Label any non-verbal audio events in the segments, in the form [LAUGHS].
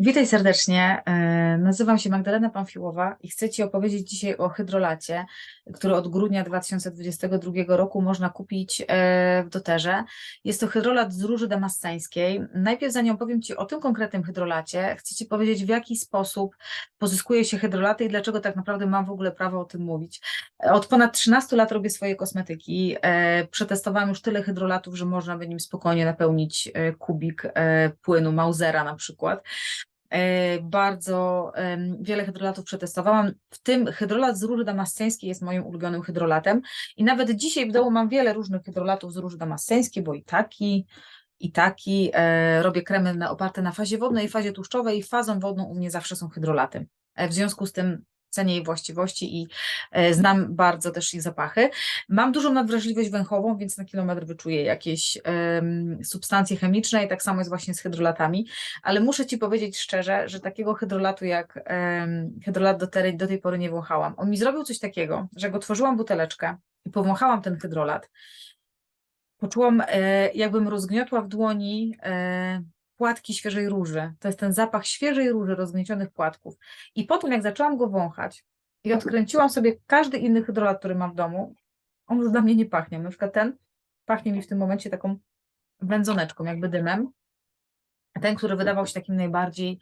Witaj serdecznie. E, Nazywam się Magdalena Pamfiłowa i chcę Ci opowiedzieć dzisiaj o hydrolacie, który od grudnia 2022 roku można kupić e, w doterze. Jest to hydrolat z róży damasceńskiej. Najpierw zanim opowiem Ci o tym konkretnym hydrolacie, chcę Ci powiedzieć, w jaki sposób pozyskuje się hydrolaty i dlaczego tak naprawdę mam w ogóle prawo o tym mówić. Od ponad 13 lat robię swoje kosmetyki. E, Przetestowałam już tyle hydrolatów, że można by nim spokojnie napełnić kubik płynu Mausera na przykład. E, Bardzo wiele hydrolatów przetestowałam, w tym hydrolat z róży damasceńskiej jest moim ulubionym hydrolatem i nawet dzisiaj w domu mam wiele różnych hydrolatów z róży damasceńskiej, bo i taki, i taki. E, Robię kremy na, oparte na fazie wodnej i fazie tłuszczowej i fazą wodną u mnie zawsze są hydrolaty. E, W związku z tym cenię jej właściwości i e, znam bardzo też ich zapachy. Mam dużą nadwrażliwość węchową, więc na kilometr wyczuję jakieś em, substancje chemiczne i tak samo jest właśnie z hydrolatami, ale muszę Ci powiedzieć szczerze, że takiego hydrolatu jak em, hydrolat do, tej- do tej pory nie wąchałam. On mi zrobił coś takiego, że jak otworzyłam buteleczkę i powąchałam ten hydrolat, poczułam e, jakbym rozgniotła w dłoni e, płatki świeżej róży. To jest ten zapach świeżej róży, rozgniecionych płatków. I potem jak zaczęłam go wąchać i odkręciłam sobie każdy inny hydrolat, który mam w domu, on już dla mnie nie pachnie. Na przykład ten pachnie mi w tym momencie taką wędzoneczką, jakby dymem. Ten, który wydawał się takim najbardziej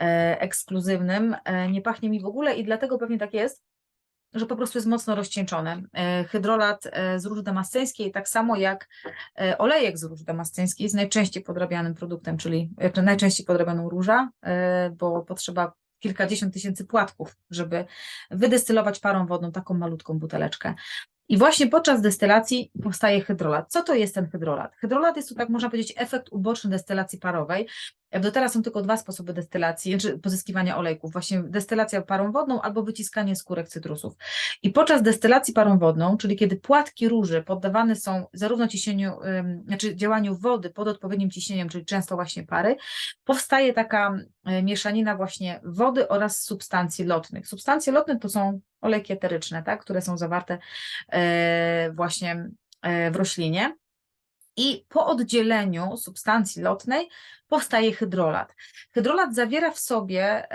e, ekskluzywnym, e, nie pachnie mi w ogóle i dlatego pewnie tak jest, że po prostu jest mocno rozcieńczony. E, Hydrolat e, z róży damasceńskiej, tak samo jak e, olejek z róży damasceńskiej, jest najczęściej podrabianym produktem, czyli e, czy najczęściej podrabianą róża, bo potrzeba kilkadziesiąt tysięcy płatków, żeby wydestylować parą wodną taką malutką buteleczkę. I właśnie podczas destylacji powstaje hydrolat. Co to jest ten hydrolat? Hydrolat jest to, tak można powiedzieć, efekt uboczny destylacji parowej. Do teraz są tylko dwa sposoby destylacji, czy pozyskiwania olejków. Właśnie destylacja parą wodną albo wyciskanie skórek cytrusów. I podczas destylacji parą wodną, czyli kiedy płatki róży poddawane są zarówno ciśnieniu, znaczy działaniu wody pod odpowiednim ciśnieniem, czyli często właśnie pary, powstaje taka y, mieszanina właśnie wody oraz substancji lotnych. Substancje lotne to są olejki eteryczne, tak, które są zawarte e, właśnie e, w roślinie. I po oddzieleniu substancji lotnej powstaje hydrolat. Hydrolat zawiera w sobie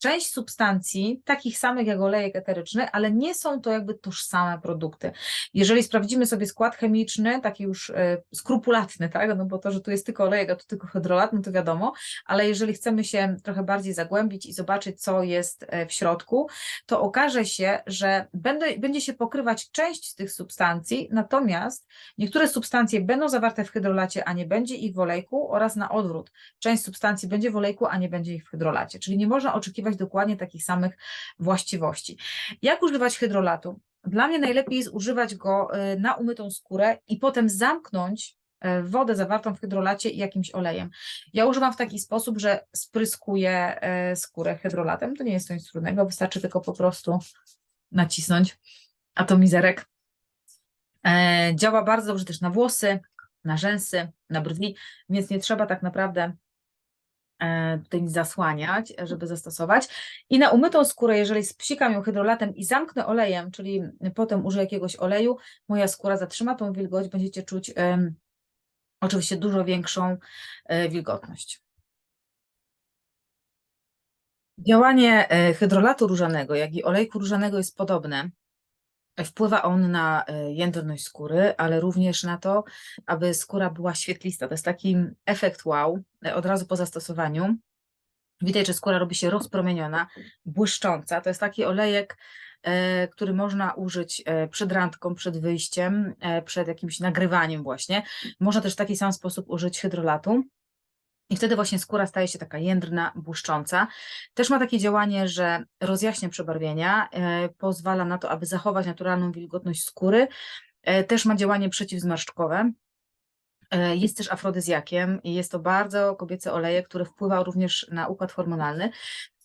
część substancji, takich samych jak olejek eteryczny, ale nie są to jakby tożsame produkty. Jeżeli sprawdzimy sobie skład chemiczny, taki już e, skrupulatny, tak, no bo to, że tu jest tylko olejek, a tu tylko hydrolat, no to wiadomo, ale jeżeli chcemy się trochę bardziej zagłębić i zobaczyć, co jest e, w środku, to okaże się, że będzie się pokrywać część z tych substancji, natomiast niektóre substancje będą zawarte w hydrolacie, a nie będzie ich w olejku oraz na odwrót. Część substancji będzie w olejku, a nie będzie ich w hydrolacie. Czyli nie można oczekiwać dokładnie takich samych właściwości. Jak używać hydrolatu? Dla mnie najlepiej jest używać go y, na umytą skórę i potem zamknąć y, wodę zawartą w hydrolacie jakimś olejem. Ja używam w taki sposób, że spryskuję y, skórę hydrolatem. To nie jest nic trudnego, wystarczy tylko po prostu nacisnąć atomizerek. E, Działa bardzo dobrze też na włosy, na rzęsy, na brwi, więc nie trzeba tak naprawdę tutaj nic zasłaniać, e, żeby zastosować. I na umytą skórę, jeżeli spsikam ją hydrolatem i zamknę olejem, czyli potem użyję jakiegoś oleju, moja skóra zatrzyma tą wilgoć, będziecie czuć em, oczywiście dużo większą e, wilgotność. Działanie e, hydrolatu różanego, jak i olejku różanego jest podobne. Wpływa on na e, jędrność skóry, ale również na to, aby skóra była świetlista. To jest taki efekt wow e, od razu po zastosowaniu. Widać, że skóra robi się rozpromieniona, błyszcząca. To jest taki olejek, e, który można użyć przed randką, przed wyjściem, przed jakimś nagrywaniem właśnie. Można też w taki sam sposób użyć hydrolatu. I wtedy właśnie skóra staje się taka jędrna, błyszcząca. Też ma takie działanie, że rozjaśnia przebarwienia, e, pozwala na to, aby zachować naturalną wilgotność skóry. E, Też ma działanie przeciwzmarszczkowe. E, Jest też afrodyzjakiem i jest to bardzo kobiecy olejek, który wpływa również na układ hormonalny.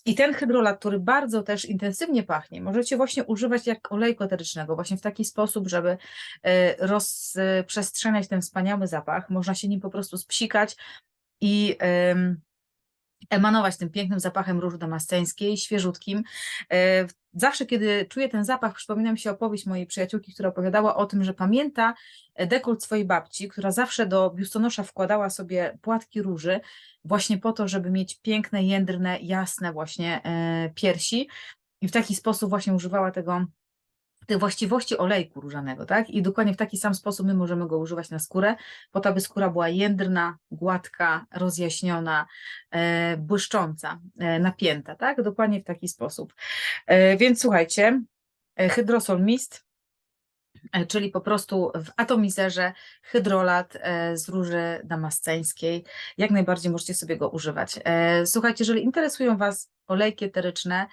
I ten hydrolat, który bardzo też intensywnie pachnie, możecie właśnie używać jak olejku eterycznego, właśnie w taki sposób, żeby rozprzestrzeniać ten wspaniały zapach. Można się nim po prostu spsikać i em, emanować tym pięknym zapachem róży damasceńskiej, świeżutkim. E, Zawsze, kiedy czuję ten zapach, przypomina mi się opowieść mojej przyjaciółki, która opowiadała o tym, że pamięta dekolt swojej babci, która zawsze do biustonosza wkładała sobie płatki róży, właśnie po to, żeby mieć piękne, jędrne, jasne właśnie e, piersi. I w taki sposób właśnie używała tego tych właściwości olejku różanego, tak? I dokładnie w taki sam sposób my możemy go używać na skórę, po to, aby skóra była jędrna, gładka, rozjaśniona, e, błyszcząca, e, napięta, tak? Dokładnie w taki sposób. E, więc słuchajcie, e, hydrosol mist, e, czyli po prostu w atomizerze hydrolat e, z róży damasceńskiej. Jak najbardziej możecie sobie go używać. E, Słuchajcie, jeżeli interesują Was olejki eteryczne,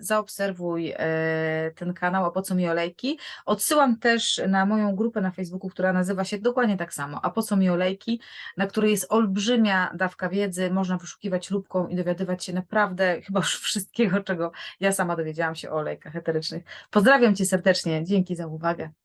zaobserwuj e, ten kanał, a po co mi olejki. Odsyłam też na moją grupę na Facebooku, która nazywa się dokładnie tak samo, a po co mi olejki, na której jest olbrzymia dawka wiedzy, można wyszukiwać lubką i dowiadywać się naprawdę [LAUGHS] chyba już wszystkiego, czego ja sama dowiedziałam się o olejkach eterycznych. Pozdrawiam Cię serdecznie, dzięki za uwagę.